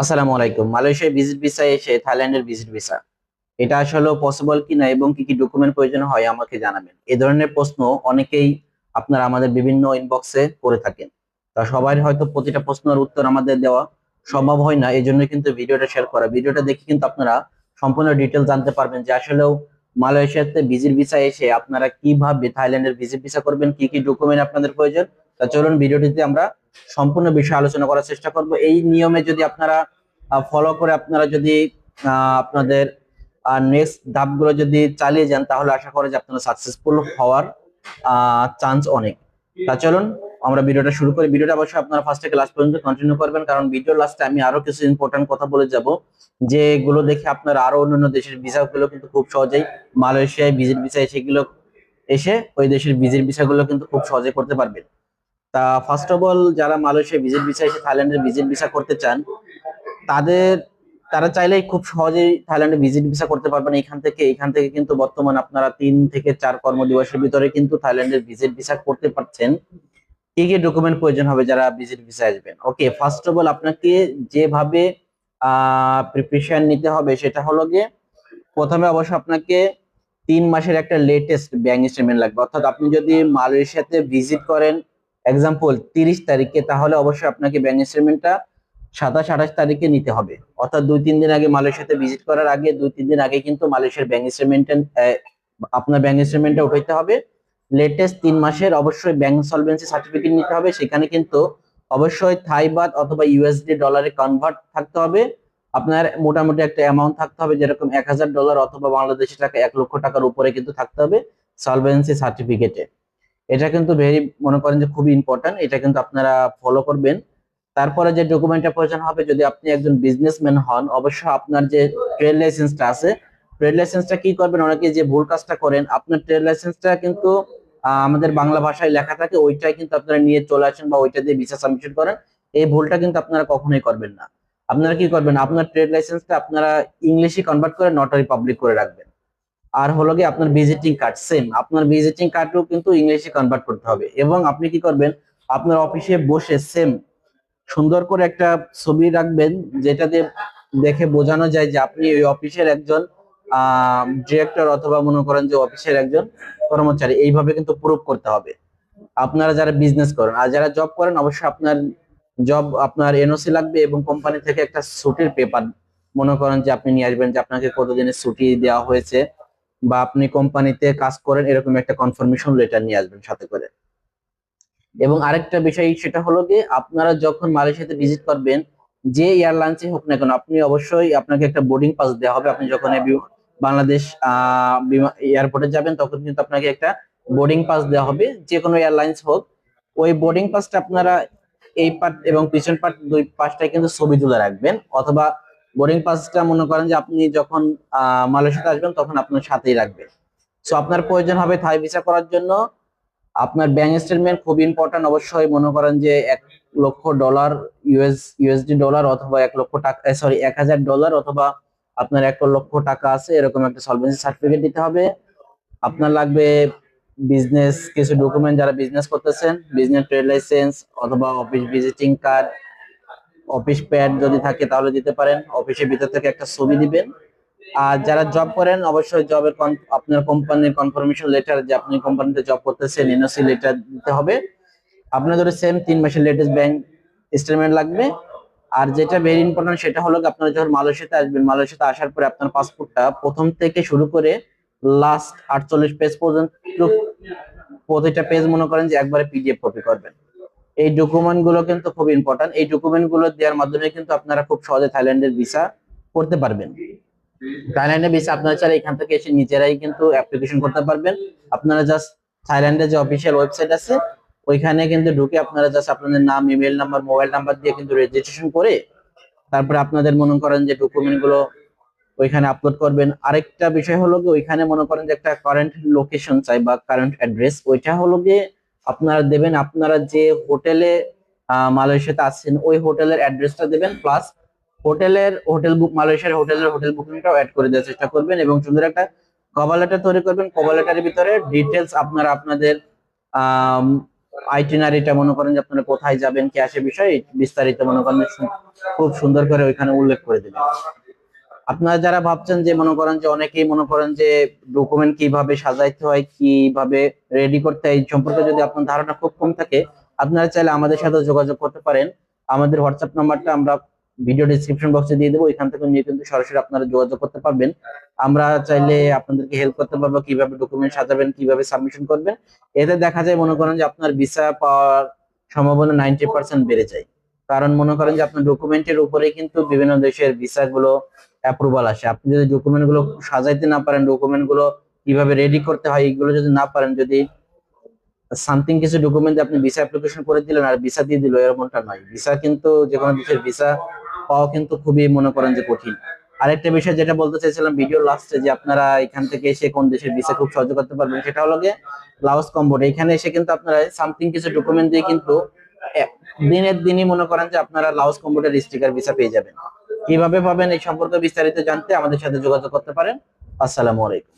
আসসালামু আলাইকুম। মালয়েশিয়ায় ভিজিট ভিসা এসে থাইল্যান্ডের ভিজিট ভিসা এটা আসলে পসিবল কিনা এবং কি কি ডকুমেন্ট প্রয়োজন হয় আমাকে জানাবেন। এই ধরনের প্রশ্ন অনেকেই আপনারা আমাদের বিভিন্ন ইনবক্সে করে থাকেন। তা সবাই হয়তো প্রতিটা প্রশ্নের উত্তর আমাদের দেওয়া সম্ভব হয় না এই জন্য কিন্তু ভিডিওটা শেয়ার করা। ভিডিওটা দেখে কিন্তু আপনারা সম্পূর্ণ ডিটেল জানতে পারবেন যে আসলেও মালয়েশিয়াতে ভিজিট ভিসা এসে আপনারা কীভাবে থাইল্যান্ডের ভিজিট ভিসা করবেন, কি কি ডকুমেন্ট আপনাদের প্রয়োজন তা চলুন ভিডিওটিতে আমরা সম্পূর্ণ বিষয় আলোচনা করার চেষ্টা করব। এই নিয়মে যদি আপনারা ফলো করে আপনারা যদি আপনাদের নেক্সট ধাপগুলো যদি চালিয়ে যান, তাহলে আশা করে যে আপনারা সাকসেসফুল হওয়ার চান্স অনেক। তা চলুন, আমরা ভিডিওটা শুরু করি। ভিডিওটা অবশ্যই আপনারা ফার্স্ট থেকে লাস্ট পর্যন্ত কন্টিনিউ করবেন, কারণ ভিডিও লাস্টে আমি আরও কিছু ইম্পর্টেন্ট কথা বলে যাব, যেগুলো দেখে আপনারা আরও অন্যান্য দেশের ভিসাগুলো কিন্তু খুব সহজেই মালয়েশিয়ায় ভিজিট ভিসা সেগুলো এসে ওই দেশের ভিজিট ভিসাগুলো কিন্তু খুব সহজে করতে পারবেন। তা ফার্স্ট অফ অল যারা মালয়েশিয়া ভিজিট ভিসা এসে থাইল্যান্ডের ভিজিট ভিসা করতে চান, তাদের, তারা চাইলেই খুব সহজেই থাইল্যান্ডে ভিজিট ভিসা করতে পারবেন এখান থেকে। এখান থেকে কিন্তু বর্তমান আপনারা তিন থেকে চার কর্মদিবসের ভিতরে কিন্তু থাইল্যান্ডের ভিজিট ভিসা করতে পারছেন। কি কি ডকুমেন্ট প্রয়োজন হবে যারা ভিজিট ভিসা আসবেন? ওকে ফার্স্ট অফ অল আপনাকে যেভাবে প্রিপারেশন নিতে হবে সেটা হলো গিয়ে প্রথমে অবশ্য আপনাকে তিন মাসের একটা লেটেস্ট ব্যাংক স্টেটমেন্ট লাগবে। অর্থাৎ আপনি যদি মালয়েশিয়াতে ভিজিট করেন এক্সাম্পল তিরিশ তারিখে তাহলে অবশ্যই আপনাকে ব্যাংক স্টেটমেন্টটা সাতাশ, আঠাশ তারিখে নিতে হবে। অর্থাৎ দুই, তিন দিন আগে মালয়েশিয়াতে ভিজিট করার আগে, দুই, তিন দিন আগে কিন্তু মালয়েশিয়ার ব্যাংক স্টেটমেন্ট আপনার ব্যাংক স্টেটমেন্টটা উঠাইতে হবে। লেটেস্ট তিন মাসের অবশ্যই ব্যাংক সলভেন্সি সার্টিফিকেট নিতে হবে। সেখানে কিন্তু অবশ্যই থাই বাদ অথবা ইউএসডি ডলারে কনভার্ট থাকতে হবে। আপনার মোটামুটি একটা অ্যামাউন্ট থাকতে হবে, যেরকম এক হাজার ডলার অথবা বাংলাদেশি টাকা এক লক্ষ টাকার উপরে কিন্তু থাকতে হবে সলভেন্সি সার্টিফিকেটে এটা কিন্তু ভেরি মনে করেন যে খুবই ইম্পর্টেন্ট এটা কিন্তু আপনারা ফলো করবেন। তারপরে যে ডকুমেন্টটা প্রয়োজন হবে, যদি আপনি একজন বিজনেসম্যান হন, অবশ্যই আপনার যে ট্রেড লাইসেন্সটা আছে ট্রেড লাইসেন্সটা কি করবেন? অনেকে যে ভুল কাজটা করেন, আপনার ট্রেড লাইসেন্সটা কিন্তু আমাদের বাংলা ভাষায় লেখা থাকে, ওইটাই কিন্তু আপনারা নিয়ে চলে আসেন বা ওইটা দিয়ে ভিসা সাবমিশন করেন। এই ভুলটা কিন্তু আপনারা কখনোই করবেন না। আপনারা কি করবেন? আপনার ট্রেড লাইসেন্সটা আপনারা ইংলিশে কনভার্ট করে নটারি পাবলিক করে রাখবেন। আর হলো গিয়ে আপনার ভিজিটিং কার্ড সেম আপনার ভিজিটিং কার্ডও কিন্তু ইংলিশে কনভার্ট করতে হবে। এবং আপনি কি করবেন, আপনার অফিসে বসে সেম সুন্দর করে একটা ছবি রাখবেন যেটাতে দেখে বোঝানো যায় যে আপনি ওই অফিসের একজন ডিরেক্টর অথবা মনে করেন যে অফিসের একজন কর্মচারী। এইভাবে কিন্তু প্রুভ করতে হবে। আপনারা যারা বিজনেস করেন, আর যারা জব করেন, অবশ্যই আপনার জব আপনার এনওসি লাগবে এবং কোম্পানি থেকে একটা ছুটির পেপার মনে করেন যে আপনি নিয়ে আসবেন, যে আপনাকে কতদিনের ছুটি দেওয়া হয়েছে। বা আপনি কোম্পানিতে কাজ করেন, এরকম একটা কনফার্মেশন লেটার নিয়ে আসবেন সাথে করে। এবং আরেকটা বিষয় সেটা হলো যে আপনারা যখন মালয়েশিয়াতে ভিজিট করবেন, যে এয়ারলাইন্সে হোক না কেন, আপনি অবশ্যই আপনাকে একটা বোর্ডিং পাস দেওয়া হবে। আপনি যখন বাংলাদেশ এয়ারপোর্টে যাবেন, তখন কিন্তু আপনাকে একটা বোর্ডিং পাস দেওয়া হবে। যে কোনো এয়ারলাইন্স হোক, ওই বোর্ডিং পাসটা আপনারা এই পার্ট এবং পিছন পার্ট দুই পাশটায় কিন্তু ছবি তুলে রাখবেন। অথবা বোর্ডিং পাসটা মনে করেন যে আপনি যখন মালয়েশিয়াতে আসবেন তখন আপনার সাথেই রাখবেন সো আপনার প্রয়োজন হবে থাই ভিসা করার জন্য। আপনার ব্যাংক স্টেটমেন্ট খুব ইম্পর্টেন্ট অবশ্যই মনে করেন যে এক লক্ষ ডলার ইউএস ইউএসডি ডলার অথবা এক লক্ষ টাকা সরি এক হাজার ডলার অথবা আপনার এক লক্ষ টাকা আছে, এরকম একটা সলভেন্সি সার্টিফিকেট দিতে হবে। আপনার লাগবে বিজনেস কিছু ডকুমেন্ট যারা বিজনেস করতেছেন বিজনেস ট্রেড লাইসেন্স অথবা office visiting card office pad যদি থাকে তাহলে দিতে পারেন। অফিসের ভিতর থেকে একটা ছবি দিবেন। আর যারা জব করেন, অবশ্যই জবের আপনার কোম্পানির কনফার্মেশন লেটার যে আপনি কোম্পানিতে জব করতেছেন এনওসি লেটার দিতে হবে। আপনাদের সেম তিন মাসের লেটেস্ট ব্যাংক স্টেটমেন্ট লাগবে। আর যেটা ভেরি ইম্পর্টেন্ট সেটা হলো আপনারা যখন মালয়েশিয়াতে আসবেন, মালয়েশিয়াতে আসার পরে আপনার পাসপোর্টটা প্রথম থেকে শুরু করে লাস্ট আটচল্লিশ পেজ পর্যন্ত প্রতিটা পেজ মনে করেন যে একবারে পিডিএফ কপি করবেন। এই ডকুমেন্টগুলো কিন্তু খুব ইম্পর্টেন্ট এই ডকুমেন্টগুলো দেওয়ার মাধ্যমে কিন্তু আপনারা খুব সহজে থাইল্যান্ডের ভিসা করতে পারবেন। থাইল্যান্ডে ভিসা আপনারা চাইলে এখান থেকে এসে নিজেরাই কিন্তু অ্যাপ্লিকেশন করতে পারবেন। আপনারা জাস্ট থাইল্যান্ডের যে অফিসিয়াল ওয়েবসাইট আছে, ওইখানে কিন্তু ঢুকে আপনারা জাস্ট আপনাদের নাম ইমেল নাম্বার মোবাইল নাম্বার দিয়ে কিন্তু রেজিস্ট্রেশন করে তারপরে আপনাদের মনে করেন যে ডকুমেন্টগুলো ওইখানে আপলোড করবেন। আরেকটা বিষয় হলো কি ওইখানে মনে করেন যে একটা কারেন্ট লোকেশন চাই বা কারেন্ট অ্যাড্রেস ওইটা হলো গিয়ে আপনারা দেবেন, আপনারা যে হোটেলে মালয়েশিয়াতে আছেন, ওই হোটেলের অ্যাড্রেসটা দেবেন, প্লাস হোটেলের, হোটেল বুক, মালয়েশিয়ার হোটেলের হোটেল বুকিংটাও অ্যাড করে দেওয়ার চেষ্টা করবেন এবং সুন্দর একটা কভার লেটার তৈরি করবেন। কভার লেটারের ভিতরে ডিটেলস আপনারা আপনাদের আইটিনারিটা মনে করেন যে আপনারা কোথায় যাবেন, কি আসে বিষয় বিস্তারিত মনে করেন, খুব সুন্দর করে ওইখানে উল্লেখ করে দিবেন। আপনারা যারা ভাবছেন যে মনে করেন যে অনেকেই মনে করেন যে ডকুমেন্ট কীভাবে সাজাইতে হয়, কীভাবে রেডি করতে হয় সম্পর্কে যদি আপনার ধারণা খুব কম থাকে, আপনারা চাইলে আমাদের সাথে যোগাযোগ করতে পারেন। আমাদের হোয়াটসঅ্যাপ নাম্বারটা আমরা ভিডিও ডিসক্রিপশন বক্সে দিয়ে দেবো, এখান থেকে নিয়ে কিন্তু সরাসরি আপনারা যোগাযোগ করতে পারবেন। আমরা চাইলে আপনাদেরকে হেল্প করতে পারব, কীভাবে ডকুমেন্ট সাজাবেন, কীভাবে সাবমিশন করবেন। এতে দেখা যায় মনে করেন যে আপনার ভিসা পাওয়ার সম্ভাবনা নাইনটি পার্সেন্ট বেড়ে যায়। কারণ মনে করেন যে আপনার ডকুমেন্টের উপরে কিন্তু বিভিন্ন দেশের ভিসা গুলো অ্যাপ্রুভাল আসে। আপনি যদি ডকুমেন্টগুলো সাজাইতে না পারেন ডকুমেন্টগুলো কীভাবে রেডি করতে হয় এগুলো যদি না পারেন, যদি সামথিং কিছু ডকুমেন্ট আপনি ভিসা অ্যাপ্লিকেশন করে দিলেন আর ভিসা দিয়ে দিল, এরকমটা নয়। ভিসা কিন্তু যে কোনো দেশের ভিসা পাওয়া কিন্তু খুবই মনে করেন যে কঠিন। আরেকটা বিষয় যেটা বলতে চাইছিলাম ভিডিও লাস্টে যে আপনারা এখান থেকে এসে কোন দেশের ভিসা খুব সহজে করতে পারবেন, সেটা হলো গিয়ে লাউস কম্বোড এখানে এসে কিন্তু আপনারা সামথিং কিছু ডকুমেন্ট দিয়ে কিন্তু দিনের দিনই মনে করেন যে আপনারা লাউস কম্বোডের স্টিকার ভিসা পেয়ে যাবেন। কীভাবে পাবেন এই সম্পর্কে বিস্তারিত জানতে আমাদের সাথে যোগাযোগ করতে পারেন। আসসালামু আলাইকুম।